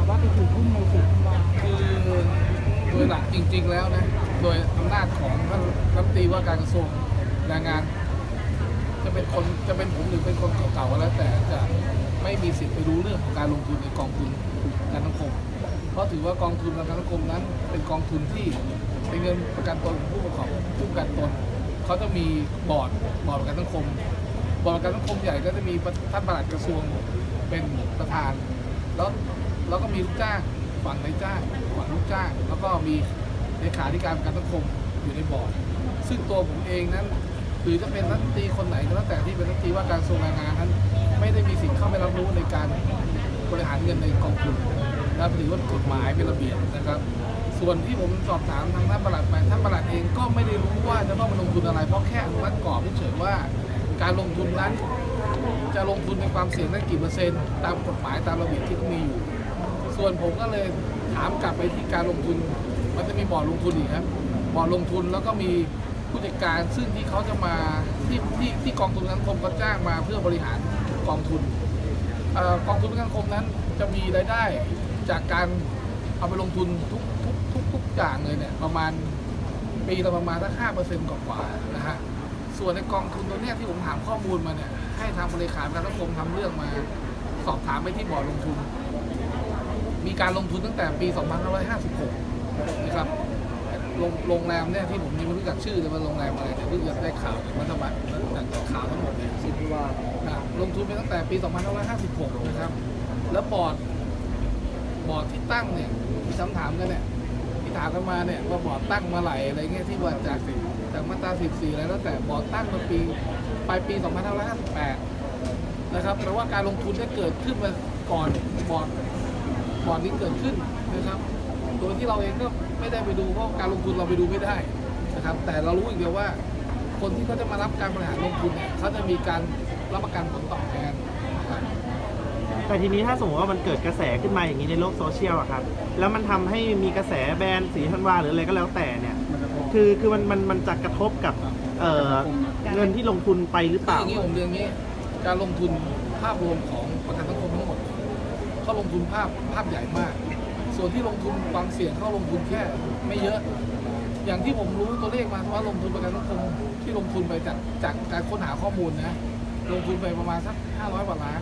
าว่าไปถือหุ้นในสินธันคือโดยหลักจริง ๆ แล้วนะ โดยอำนาจของท่านรัฐมนตรีว่าการกระทรวงแรงงาน จะเป็นคนจะเป็นผมหรือเป็นคนเก่าๆก็แล้วแต่จะไม่มีสิทธิ์ไปรู้เรื่องของการลงทุนในกองทุนประกันสังคม เพราะถือว่ากองทุนประกันสังคมนั้น เป็นกองทุนที่เป็นเงินประกันตนผู้ประกอบผู้ประกันตนเขาจะมีบอร์ดบอร์ดประกันสังคมบอร์ดประกันสังคมใหญ่ก็จะมีท่านปลัดกระทรวงเป็นประธาน แล้ว แล้วก็มีลูกจ้างฝั่งนายจ้างฝั่งลูกจ้าง แล้วก็มีเลขาธิการประกันสังคมอยู่ในบอร์ดซึ่งตัวผมเองนั้นหรือจะเป็นรัฐมนตรีคนไหนก็แล้วแต่ที่เป็นรัฐมนตรีว่าการกระทรวงแรงงานนั้นไม่ได้มีสิทธิ์เข้าไปรับรู้ในการบริหารเงินในกองทุนและถือว่ากฎหมายเป็นระเบียบนะครับ ส่วนที่ผมสอบถามทางท่านประหลัดไปท่านประหลัดเองก็ไม่ได้รู้ว่าจะต้องมาลงทุนอะไร เพราะแค่อนุมัติกรอบเฉยว่าการลงทุนนั้น จะลงทุนในความเสี่ยงได้กี่เปอร์เซ็นต์ตามกฎหมายตามระเบียบที่เขามีอยู่ ส่วนผมก็เลยถามกลับไปที่การลงทุน มันจะมีบอร์ดลงทุนอีกครับ บอร์ดลงทุนแล้วก็มีผู้จัดการซึ่งที่เขาจะมาที่ที่ที่กองทุนประกันสังคมก็จ้างมาเพื่อบริหารกองทุนเอ่อกองทุนประกันสังคมนั้นจะมีรายได้จากการเอาไปลงทุนทุกทุกทุกทุกอย่างเลยเนี่ยประมาณปีละประมาณสักห้าเปอร์เซ็นต์กว่าๆนะฮะส่วนในกองทุนตัวเนี้ยที่ผมถามข้อมูลมาเนี่ยให้ทางบริการประกันสังคมทำเรื่องมา สอบถามไปที่บอร์ดลงทุน มีการลงทุนตั้งแต่ปี 2556 นะครับ โรงโรงแรมเนี่ยที่ผมยังไม่รู้จักชื่อเลยว่าโรงแรมอะไรแต่เพิ่งจะได้ข่าวจากรัฐบาลจากข่าวทั้งหมดเนี่ยสินธันวาลงทุนไปตั้งแต่ปี 2556 นะครับ แล้วบอร์ดบอร์ดที่ตั้งเนี่ยที่ถามถามกันเนี่ยที่ถามกันมาเนี่ยว่าบอร์ดตั้งมาไหลอะไรเงี้ยที่ว่าจากจากมาตรา14อะไรแล้วแต่บอร์ดตั้งมาปีปลายปี 2558 นะครับแปลว่าการลงทุนได้เกิดขึ้นมาก่อนบอร์ด บอร์ดนี้เกิดขึ้นนะครับ โดยที่เราเองก็ไม่ได้ไปดูเพราะการลงทุนเราไปดูไม่ได้นะครับ แต่เรารู้อย่างเดียวว่า คนที่เขาจะมารับการบริหารลงทุนเนี่ยเขาจะมีการรับประกันผลตอบแทนนะครับแต่ทีนี้ถ้าสมมติว่ามันเกิดกระแสขึ้นมาอย่างนี้ในโลกโซเชียลอะครับ แล้วมันทำให้มีกระแสแบนสีธันวาหรืออะไรก็แล้วแต่เนี่ย คือคือมันมันมันจะกระทบกับเอ่อเงินที่ลงทุนไปหรือเปคือล่า อย่างนี้ผมเรียนอย่างนี้ การลงทุนภาพรวมของประกันสังคมทั้งหมด เขาลงทุนภาพภาพใหญ่มาก ส่วนที่ลงทุนความเสี่ยงเขาลงทุนแค่ไม่เยอะ อย่างที่ผมรู้ตัวเลขมาว่าลงทุนประกันสังคมที่ลงทุนไปจากจากการค้นหาข้อมูลนะลงทุนไปประมาณสัก500กว่าล้าน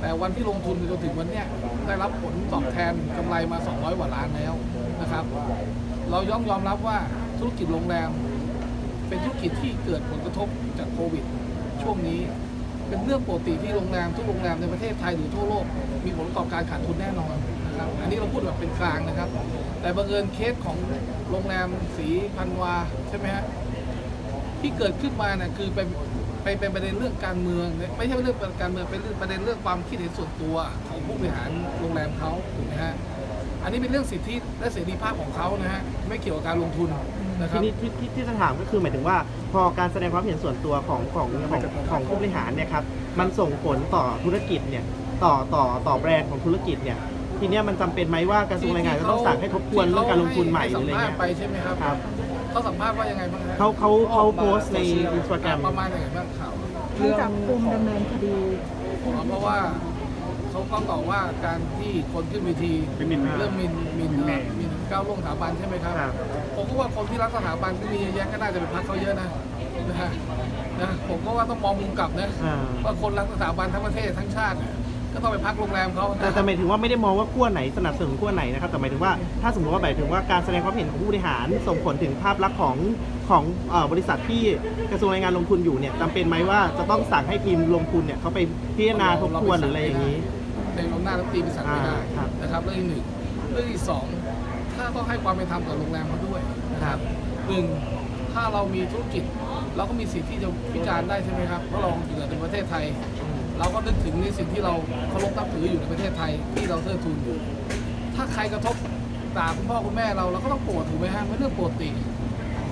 แต่วันที่ลงทุนจนถึงวันเนี้ยได้รับผลตอบแทนกำไรมา 200กว่าล้านแล้วนะครับ เราย่อมยอมรับว่าธุรกิจโรงแรม เป็นธุรกิจที่เกิดผลกระทบจากโควิด ช่วงนี้ เป็นเรื่องปกติที่โรงแรมทุกโรงแรมในประเทศไทยหรือทั่วโลก มีผลประกอบการขาดทุนแน่นอนนะครับอันนี้เราพูดแบบเป็นกลางนะครับ แต่บังเอิญเคสของโรงแรมสีพันวาใช่ไหมฮะที่เกิดขึ้นมาเนี่ยคือเป็นไปเป็นประเด็นเรื่องการเมือง ไม่ใช่เรื่องการเมืองเป็นเรื่องประเด็นเรื่องความคิดเห็นส่วนตัวของผู้บริหารโรงแรมเขาถูกไหมฮะ อันนี้เป็นเรื่องสิทธิและเสรีภาพของเขานะฮะไม่เกี่ยวกับการลงทุนนะคทีรับ นี้ที่ที่ที่จะถามก็คือหมายถึงว่าพอการแสดงความเห็นส่วนตัวของของของของผู้บริหารเนี่ยครับมันส่งผลต่อธุรกิจเนี่ยต่อต่อต่อแบรนด์ของธุรกิจเนี่ยทีเนี้ยมันจำเป็นไหมว่ากระทรวงแรงงานจะต้องสั่งให้ทบทวนเรื่องการลงทุนใหม่หรืออะไรที่เงี้เขายให้สัมภาษณ์ไปใช่ไหมครับครับเขาสัมภาษณ์ว่ายังไงบ้างฮะเขาเขาเขาโพสต์ในอินสตาแกรมประมาณยังไงบ้างข่าวให้จับกลุ่มดำเนินคดีอ๋อเพราะว่า เขาก็บอกว่าการที่คนขึ้นเวทีเป็นหมิ่นเรื่องหมินหมินเอ่อหมินก้าวล่วงสถาบันใช่ไหมครับ ครับ ผมก็ว่าคนที่รักสถาบันก็มีเยอะแยะก็น่าจะไปพักเขาเยอะนะนะฮะนะผมก็ว่าต้องมองมุมกลับนะอ่าว่าคนรักสถาบันทั้งประเทศทั้งชาติเนี่ยก็ต้องไปพักโรงแรมเขาแต่นะแต่หมายถึงว่าไม่ได้มองว่าขั้วไหนสนับสนุนขั้วไหนนะครับแต่หมายถึงว่าถ้าสมมติว่าหมายถึงว่าการแสดงความเห็นของผู้บริหารส่งผลถึงภาพลักษณ์ของของเอ่อบริษัทที่กระทรวงแรงงานลงทุนอยู่เนี่ยจำเป็นไหมว่าจะต้องสั่งให้ทีมลงทุนเนี่ยเขาไปพิจารณาทบทวนหรืออะไรอย่างนี้ ในอำนาจรัฐมนตรีไปสั่งไม่ได้อ่าครับนะครับเรื่องที่หนึ่งเรื่องที่สองถ้าต้องให้ความเป็นธรรมกับโรงแรมเขาด้วยนะครับหนึ่งถ้าเรามีธุรกิจ เราก็มีสิทธิ์ที่จะพิจารณ์ได้ใช่ไหมครับเพราะเราอยู่ในประเทศไทย เราก็นึกถึงในสิ่งที่เราเคารพนับถืออยู่ในประเทศไทยที่เราเทิดทูนอยู่ ถ้าใครกระทบด่าคุณพ่อคุณแม่เราเราก็ต้องโกรธถูกไหมฮะไม่เรื่องปกติ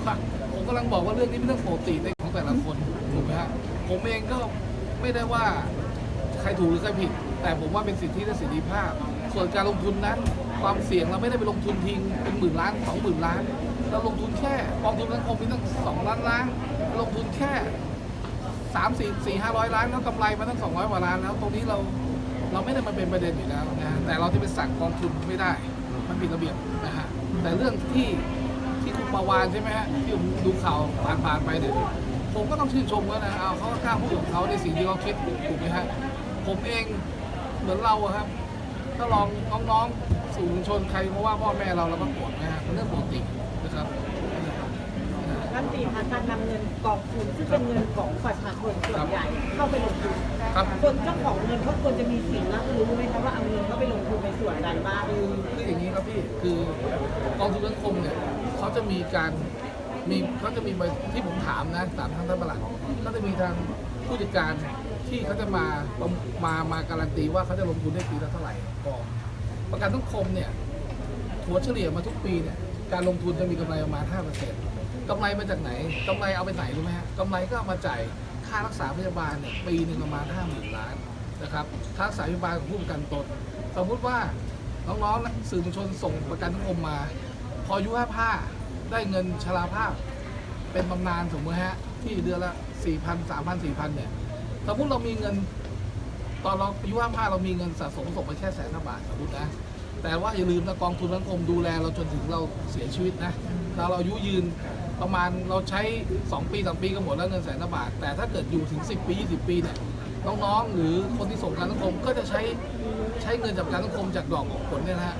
ครับผมกำลังบอกว่าเรื่องนี้เป็นเรื่องปกติในของแต่ละคนถูกไหมฮะผมเองก็ไม่ได้ว่าใครถูกหรือใครผิด แต่ผมว่าเป็นสิทธิและเสรีภาพ ส่วนการลงทุนนั้น ความเสี่ยงเราไม่ได้ไปลงทุนทิ้งเป็นหมื่นล้านสองหมื่นล้าน เราลงทุนแค่กองทุนสังคมมีตั้งสองล้านล้าน ลงทุนแค่สามสี่สี่ห้าร้อยล้านแล้วกำไรมาตั้งสองร้อยกว่าล้านแล้วตรงนี้เราเราไม่ได้มาเป็นประเด็นอยู่แล้วนะฮะแต่เราจะไปสั่งกองทุนไม่ได้ มันผิดระเบียบนะฮะแต่เรื่องที่ที่คุณปาวานใช่ไหมฮะที่ผมดูข่าวผ่านๆไปเนี่ยผมก็ต้องชื่นชมเขานะเอาเขาก็กล้าพูดของเขาในสิ่งที่เขาคิดถูกไหมฮะ ผมเองเหมือนเราอะครับ ถ้าลองน้องๆสื่อมวลชนใครมาว่าพ่อแม่เราเราก็โกรธนะฮะเป็นเรื่องปกตินะครับรัฐมนตรีคะการนำเงินกองทุนซึ่งเป็นเงินของประชาชนส่วนใหญ่เข้าไปลงทุนครับคนเจ้าของเงินเขาควรจะมีสิทธิ์รับรู้ไหมคะว่าเอาเงินเขาไปลงทุนในส่วนใดบ้างคือคืออย่างนี้ครับพี่คือกองทุนสังคมเนี่ยเขาจะมีการมีเขาจะมีใบที่ผมถามนะถามทางท่านประหลัดก็จะมีทางผู้จัดการ ที่เขาจะมามามาการันตีว่าเขาจะลงทุนได้ปีละเท่าไหร่กองประกันสังคมเนี่ยถัวเฉลี่ยมาทุกปีเนี่ยการลงทุนจะมีกำไรประมาณ 5%กำไรมาจากไหนกำไรเอาไปไหนรู้ไหมฮะกำไรก็เอามาจ่ายค่ารักษาพยาบาลเนี่ยปีหนึ่งประมาณ 5 0,000 ล้านนะครับค่ารักษาพยาบาลของผู้ประกันตนสมมติว่าน้องๆสื่อมวลชนส่งประกันสังคมมา พออายุ55ได้เงินชราภาพ เป็นบำนาญสมมติฮะที่เดือนละ4,000 3,000 4,000เนี่ย สมมติเรามีเงิน ตอนเราอายุ55เรามีเงินสะสมส่งไปแค่แสนกว่าบาทสมมตินะ แต่ว่าอย่าลืมนะกองทุนสังคมดูแลเราจนถึงเราเสียชีวิตนะเราเราอายุยืนประมาณเราใช้ 2 ปี3ปีก็หมดแล้วเงินแสนบาท แต่ถ้าเกิดอยู่ถึง 10 ปี 20 ปีเนี่ยน้องๆ หรือคนที่ส่งกันสังคมก็จะใช้ใช้เงินจากกันสังคมจากดอกของผลเนี่ยนะฮะ